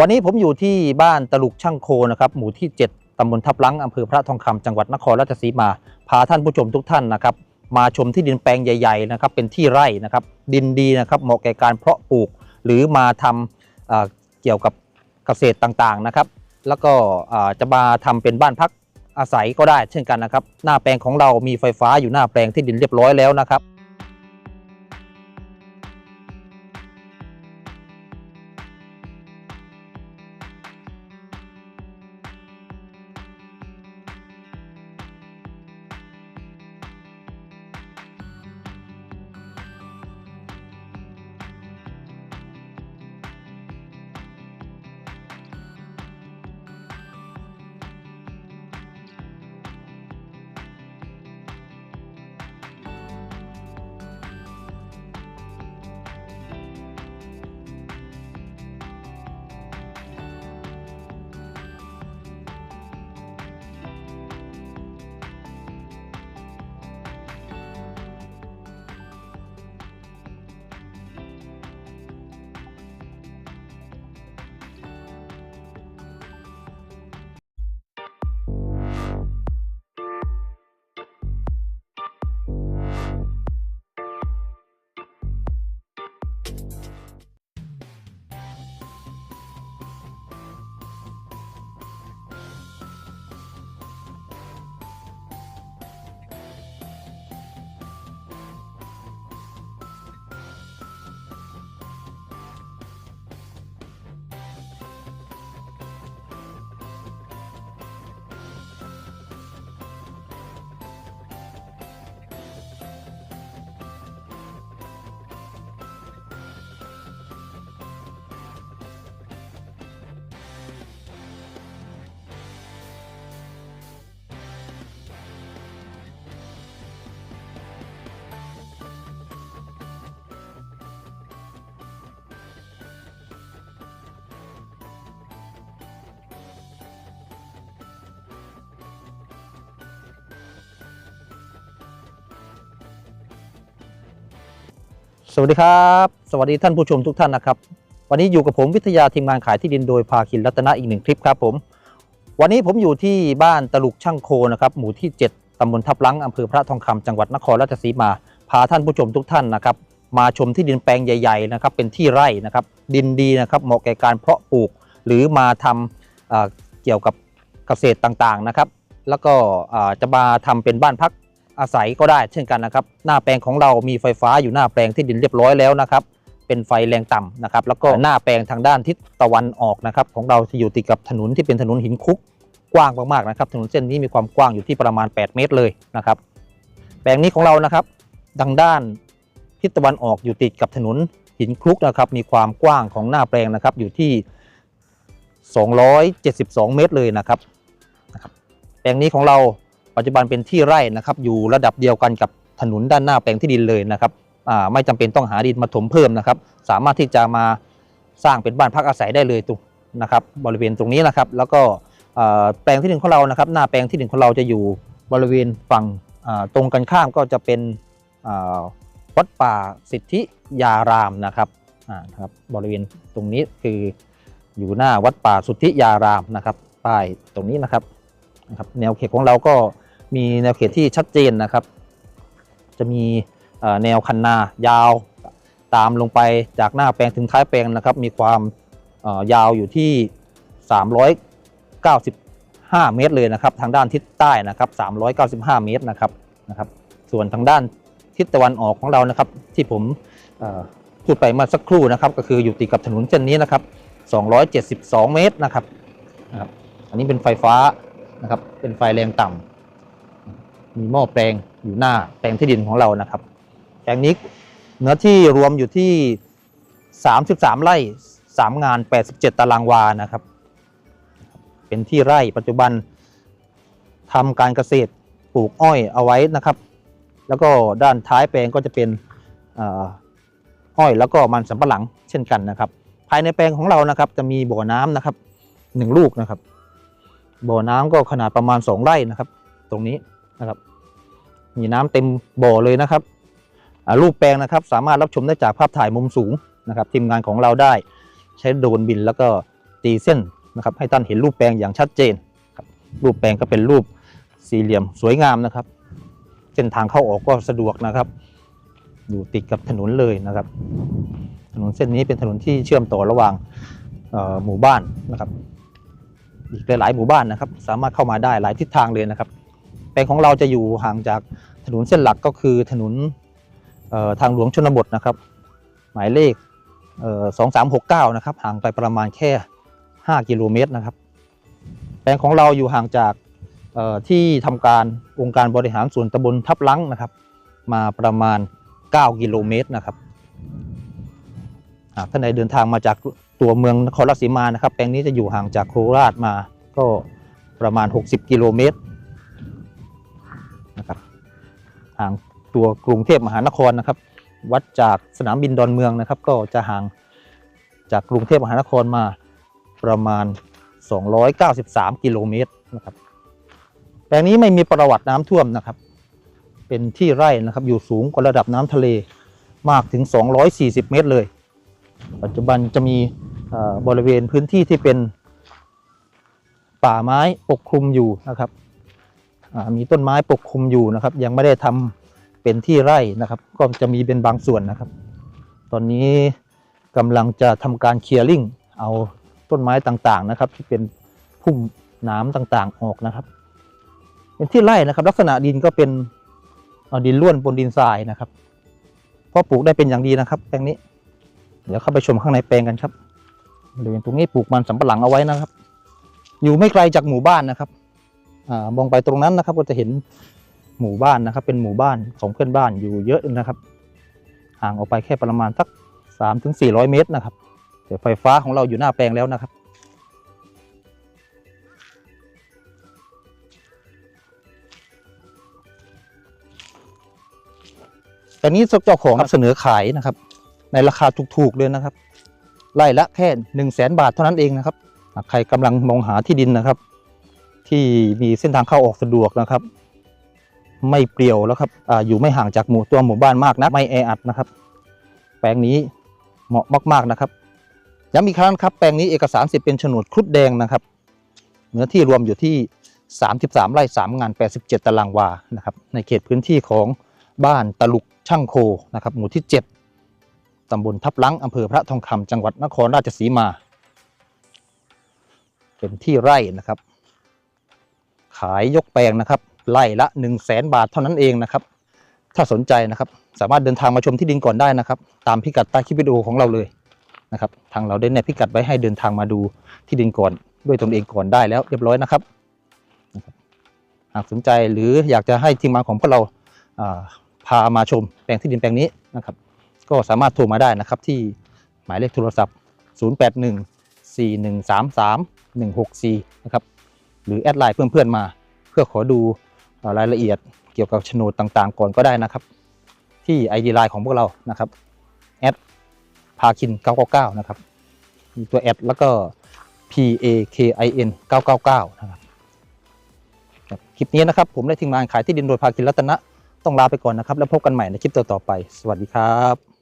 วันนี้ผมอยู่ที่บ้านตลุกช่างโคนะครับหมู่ที่ 7ตำบลทับลังอำเภอพระทองคำจังหวัดนครราชสีมา พาท่านผู้ชมทุกท่านนะครับมาชมที่ดินแปลงใหญ่ๆนะครับเป็นที่ไร่นะครับดินดีนะครับเหมาะแก่การเพาะปลูก หรือมาทำเเกี่ยวกับเกษตรต่างๆนะครับ แล้วก็จะมาทำเป็นบ้านพักอาศัยก็ได้เช่นกันนะครับ หน้าแปลงของเรามีไฟฟ้าอยู่หน้าแปลงที่ดินเรียบร้อยแล้วนะครับ สวัสดีครับ สวัสดีท่านผู้ชมทุกท่านนะครับ วันนี้อยู่กับผมวิทยาทีมงานขายที่ดินโดยภาคินรัตนะอีกหนึ่งคลิปครับผม วันนี้ผมอยู่ที่บ้านตลุกช่างโคนะครับ หมู่ที่ 7ตำบลทับลังอำเภอพระทองคำจังหวัดนครราชสีมา พาท่านผู้ชมทุกท่านนะครับ มาชมที่ดินแปลงใหญ่ๆนะครับ เป็นที่ไร่นะครับ ดินดีนะครับ เหมาะแก่การเพาะปลูก หรือมาทำเเกี่ยวกับเกษตรต่างๆนะครับ แล้วก็จะมาทำเป็นบ้านพัก อาศัยก็ได้เช่นกันนะครับ หน้าแปลงของเรามีไฟฟ้าอยู่หน้าแปลงที่ดินเรียบร้อยแล้วนะครับ เป็นไฟแรงต่ำนะครับ แล้วก็หน้าแปลงทางด้านทิศตะวันออกนะครับ ของเราจะอยู่ติดกับถนนที่เป็นถนนหินคลุกกว้างมากๆนะครับ ถนนเส้นนี้มีความกว้างอยู่ที่ประมาณ 8 เมตรเลยนะครับ แปลงนี้ของเรานะครับดังด้านทิศตะวันออกอยู่ติดกับถนนหินคลุกนะครับ มีความกว้างของหน้าแปลงนะครับอยู่ที่ 272 เมตรเลยนะครับนะครับแปลงนี้ของเรา ปัจจุบันเป็นที่ไร่นะครับอยู่ระดับเดียวกันกับถนนด้านหน้าแปลงที่ดินเลยนะครับไม่จำเป็นต้องหาดินมาถมเพิ่มนะครับ สามารถที่จะมาสร้างเป็นบ้านพักอาศัยได้เลยตรงนะครับ บริเวณตรงนี้นะครับ แล้วก็แปลงที่ดินของเรานะครับ หน้าแปลงที่ดินของเราจะอยู่บริเวณฝั่งตรงกันข้ามก็จะเป็นวัดป่าสิทธิยารามนะครับนะครับบริเวณตรงนี้คืออยู่หน้าวัดป่าสุทธิยารามนะครับป้ายตรงนี้นะครับนะครับ แนวเขตของเราก็ มีแนวเขตที่ชัดเจนนะครับ จะมีแนวคันนายาวตามลงไปจากหน้าแปลงถึงท้ายแปลงนะครับ มีความยาวอยู่ที่ 395 เมตรเลยนะครับ ทางด้านทิศใต้นะครับ 395 เมตรนะครับนะครับ ส่วนทางด้านทิศตะวันออกของเรานะครับ ที่ผมพูดไปเมื่อสักครู่นะครับ ก็คืออยู่ติดกับถนนเส้นนี้นะครับ 272 เมตรนะครับนะครับอันนี้เป็นไฟฟ้านะครับ เป็นไฟแรงต่ำ มีหม้อแปลงอยู่หน้าแปลงที่ดินของเรานะครับแปลงนี้เนื้อที่รวมอยู่ที่ 33 ไร่ 3 งาน 87 ตารางวานะครับ เป็นที่ไร่ปัจจุบันทำการเกษตรปลูกอ้อยเอาไว้นะครับ แล้วก็ด้านท้ายแปลงก็จะเป็นอ้อยแล้วก็มันสำปะหลังเช่นกันนะครับ ภายในแปลงของเรานะครับ จะมีบ่อน้ำนะครับหนึ่งลูกนะครับ บ่อน้ำก็ขนาดประมาณ 2 ไร่นะครับ ตรงนี้ นะครับ มีน้ำเต็มบ่อเลยนะครับรูปแปลงนะครับ สามารถรับชมได้จากภาพถ่ายมุมสูงนะครับ ทีมงานของเราได้ใช้โดรนบินแล้วก็ตีเส้นนะครับ ให้ท่านเห็นรูปแปลงอย่างชัดเจนครับรูปแปลงก็เป็นรูปสี่เหลี่ยมสวยงามนะครับเส้นทางเข้าออกก็สะดวกนะครับ อยู่ติดกับถนนเลยนะครับ ถนนเส้นนี้เป็นถนนที่เชื่อมต่อระหว่างหมู่บ้านนะครับ อีกหลาย ๆ หมู่บ้านนะครับ สามารถเข้ามาได้หลายทิศทางเลยนะครับ แปลงของเราจะอยู่ห่างจากถนนเส้นหลักก็คือถนนทางหลวงชนบทนะครับ หมายเลขสองสามหกเก้านะครับ ห่างไปประมาณแค่ 5 กิโลเมตรนะครับ แปลงของเราอยู่ห่างจากที่ทำการองค์การบริหารส่วนตำบลทับลังนะครับ มาประมาณ 9 กิโลเมตรนะครับหากท่านใดเดินทางมาจากตัวเมืองนครราชสีมานะครับ แปลงนี้จะอยู่ห่างจากโคราชมาก็ประมาณ 60 กิโลเมตร ห่างตัวกรุงเทพมหานครนะครับ วัดจากสนามบินดอนเมืองนะครับ ก็จะห่างจากกรุงเทพมหานครมาประมาณ 293 กิโลเมตรนะครับแปลงนี้ไม่มีประวัติน้ำท่วมนะครับ เป็นที่ไร่นะครับอยู่สูงกว่าระดับน้ำทะเลมากถึง 240 เมตรเลย ปัจจุบันจะมีบริเวณพื้นที่ที่เป็นป่าไม้ปกคลุมอยู่นะครับ มีต้นไม้ปกคลุมอยู่นะครับ ยังไม่ได้ทำเป็นที่ไร่นะครับ ก็จะมีเป็นบางส่วนนะครับ ตอนนี้กำลังจะทำการเคลียร์ลิงเอาต้นไม้ต่างๆนะครับ ที่เป็นพุ่มน้ำต่างๆออกนะครับ เป็นที่ไร่นะครับ ลักษณะดินก็เป็นเอาดินล้วนบนดินทรายนะครับเพราะปลูกได้เป็นอย่างดีนะครับ แปลงนี้ เดี๋ยวเข้าไปชมข้างในแปลงกันครับบริเวณตรงนี้ปลูกมันสำปะหลังเอาไว้นะครับ อยู่ไม่ไกลจากหมู่บ้านนะครับ มองไปตรงนั้นนะครับก็จะเห็นหมู่บ้านนะครับ เป็นหมู่บ้านของเพื่อนบ้านอยู่เยอะนะครับ ห่างออกไปแค่ประมาณสักสามถึงสี่ร้อยเมตรนะครับแต่ไฟฟ้าของเราอยู่หน้าแปลงแล้วนะครับแต่นี้เจ้าของเสนอขายนะครับ ในราคาถูกๆเลยนะครับไร่ละแค่หนึ่งแสนบาทเท่านั้นเองนะครับใครกำลังมองหาที่ดินนะครับ ที่มีเส้นทางเข้าออกสะดวกนะครับ ไม่เปลี่ยวแล้วครับออยู่ไม่ห่างจากหมู่ตัวหมู่บ้านมากนะไม่แออัดนะครับ แปลงนี้เหมาะมาก ๆนะครับย้ำอีกครั้งครับแปลงนี้เอกสารสิทธิ์เป็นโฉนดครุฑแดงนะครับเนื้อที่รวมอยู่ที่ 33 ไร่ 3 งาน 87 ตารางวานะครับในเขตพื้นที่ของบ้านตะลุกช่างโคนะครับหมู่ที่ 7 ตำบลทับลังอำเภอพระทองคำจังหวัดนครราชสีมา เป็นที่ไร่นะครับายยกแปลงนะครับไร่ละ1 0 0 0 0แสนบาทเท่านั้นเองนะครับ ถ้าสนใจนะครับ สามารถเดินทางมาชมที่ดินก่อนได้นะครับ ตามพิกัดใต้คลิปวิดีโอของเราเลยนะครับ ทางเราได้แนบพิกัดไว้ให้เดินทางมาดูที่ดินก่อน ด้วยตนเองก่อนได้แล้วเรียบร้อยนะครับ หากสนใจหรืออยากจะให้ทีมงานของพวกเราาพามาชมแปลงที่ดินแปลงนี้นะครับ ก็สามารถโทรมาได้นะครับที่หมายเลขโทรศัพท์ 081 4133 164 นะครับ หรือแอดไลน์เพื่อนๆมา เพื่อขอดูรายละเอียดเกี่ยวกับโฉนดต่างๆ ก่อนก็ได้นะครับ ที่ ID ไลน์ของพวกเรานะครับแอดพาคิน 999 นะครับ มีตัวแอดแล้วก็ P A K I N 999 นะครับคลิปนี้นะครับ ผมได้ทีมงานขายที่ดินโดยภาคินรัตนะ ต้องลาไปก่อนนะครับ แล้วพบกันใหม่ในคลิปต่อๆไป สวัสดีครับ